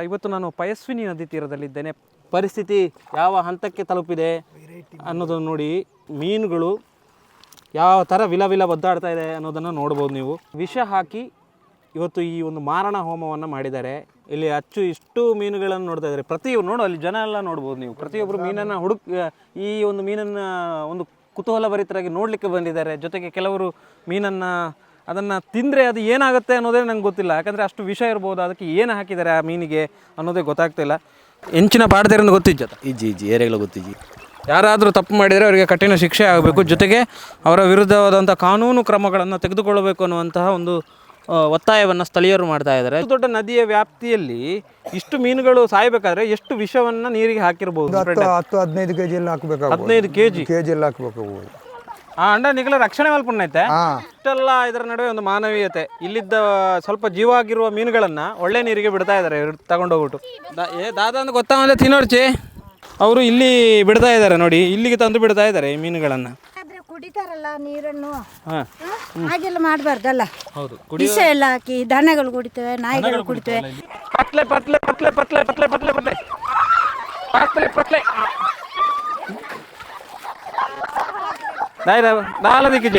ಇವತ್ತು ನಾನು ಪಯಸ್ವಿನಿ ನದಿ ತೀರದಲ್ಲಿದ್ದೇನೆ. ಪರಿಸ್ಥಿತಿ ಯಾವ ಹಂತಕ್ಕೆ ತಲುಪಿದೆ ಅನ್ನೋದನ್ನು ನೋಡಿ ಮೀನುಗಳು ಯಾವ ಥರ ವಿಲ ವಿಲ ಒದ್ದಾಡ್ತಾ ಇದೆ ಅನ್ನೋದನ್ನು ನೋಡ್ಬೋದು ನೀವು. ವಿಷ ಹಾಕಿ ಇವತ್ತು ಈ ಒಂದು ಮಾರಣ ಹೋಮವನ್ನು ಮಾಡಿದ್ದಾರೆ. ಇಲ್ಲಿ ಅಚ್ಚು ಇಷ್ಟು ಮೀನುಗಳನ್ನು ನೋಡ್ತಾ ಇದ್ದಾರೆ. ಪ್ರತಿ ನೋಡು, ಅಲ್ಲಿ ಜನ ಎಲ್ಲ ನೋಡ್ಬೋದು ನೀವು. ಪ್ರತಿಯೊಬ್ಬರು ಮೀನನ್ನು ಹುಡುಕ್, ಈ ಒಂದು ಮೀನನ್ನು ಒಂದು ಕುತೂಹಲ ಭರಿತರಾಗಿ ನೋಡಲಿಕ್ಕೆ ಬಂದಿದ್ದಾರೆ. ಜೊತೆಗೆ ಕೆಲವರು ಮೀನನ್ನು ಅದನ್ನು ತಿಂದರೆ ಅದು ಏನಾಗುತ್ತೆ ಅನ್ನೋದೇ ನಂಗೆ ಗೊತ್ತಿಲ್ಲ. ಯಾಕಂದರೆ ಅಷ್ಟು ವಿಷ ಇರ್ಬೋದು ಅದಕ್ಕೆ ಏನು ಹಾಕಿದ್ದಾರೆ ಆ ಮೀನಿಗೆ ಅನ್ನೋದೇ ಗೊತ್ತಾಗ್ತಿಲ್ಲ ಹೆಂಚಿನ ಬಾಡದೇರಿಂದ ಗೊತ್ತಿಜ್ಜತ್ತ ಇಜ್ಜಿ ಇಜ್ಜಿ ಏರಿಯಾಗಳು ಗೊತ್ತಿಜ್ಜಿ ಯಾರಾದರೂ ತಪ್ಪು ಮಾಡಿದರೆ ಅವರಿಗೆ ಕಠಿಣ ಶಿಕ್ಷೆ ಆಗಬೇಕು. ಜೊತೆಗೆ ಅವರ ವಿರುದ್ಧವಾದಂಥ ಕಾನೂನು ಕ್ರಮಗಳನ್ನು ತೆಗೆದುಕೊಳ್ಳಬೇಕು ಅನ್ನುವಂತಹ ಒಂದು ಒತ್ತಾಯವನ್ನು ಸ್ಥಳೀಯರು ಮಾಡ್ತಾ ಇದ್ದಾರೆ. ದೊಡ್ಡ ನದಿಯ ವ್ಯಾಪ್ತಿಯಲ್ಲಿ ಇಷ್ಟು ಮೀನುಗಳು ಸಾಯಬೇಕಾದ್ರೆ ಎಷ್ಟು ವಿಷವನ್ನು ನೀರಿಗೆ ಹಾಕಿರ್ಬೋದು ಹತ್ತು ಹದಿನೈದು ಕೆ ಜಿ ಎಲ್ಲ ಹಾಕಬೇಕು ಹದಿನೈದು ಕೆ ಜಿ ಕೆ ಜಿ ಎಲ್ಲ ಹಾಕ್ಬೇಕಾಗ್ಬೋದು. ಆ ಅಂಡ ನಿಗಲ ರಕ್ಷಣೆ ಮಲ್ಪಣ್ಣೈತೆ ಐತೆ ಇಷ್ಟೆಲ್ಲ ಇದರ ನಡುವೆ ಒಂದು ಮಾನವೀಯತೆ. ಇಲ್ಲಿದ್ದ ಸ್ವಲ್ಪ ಜೀವ ಆಗಿರುವ ಮೀನುಗಳನ್ನ ಒಳ್ಳೆ ನೀರಿಗೆ ಬಿಡ್ತಾ ಇದ್ದಾರೆ ಇವ್ರು ತಗೊಂಡೋಗ್ಬಿಟ್ಟು ದಾ- ಏ ದಾದ ಅಂತ ಗೊತ್ತಾಗಲ್ಲ ತಿನ್ನೋರ್ಚಿ ಅವರು ಇಲ್ಲಿ ಬಿಡ್ತಾ ಇದ್ದಾರೆ ನೋಡಿ ಇಲ್ಲಿಗೆ ತಂದು ಬಿಡ್ತಾ ಇದ್ದಾರೆ ಈ ಮೀನುಗಳನ್ನ. ಆದ್ರೆ ಕುಡಿತಾರಲ್ಲ ನೀರನ್ನು? ಹಾಂ. ಹ? ಹಾಗೆಲ್ಲ ಮಾಡಬಾರ್ದಲ್ಲ? ಹೌದು ವಿಷ ಎಲ್ಲ ಹಾಕಿ ದನಗಳು ಕುಡಿತವೆ ನಾಯಿಗಳು ಕುಡಿತವೆ ಪತ್ಲೆ ಪತ್ಲೆ ಪತ್ಲೆ ಪತ್ಲೆ ಪತ್ಲೆ ಪತ್ಲೆ ಪತ್ಲೆ ಪತ್ಲೆ ಪತ್ಲೆ. നേരെ നാളെ നിൽക്കും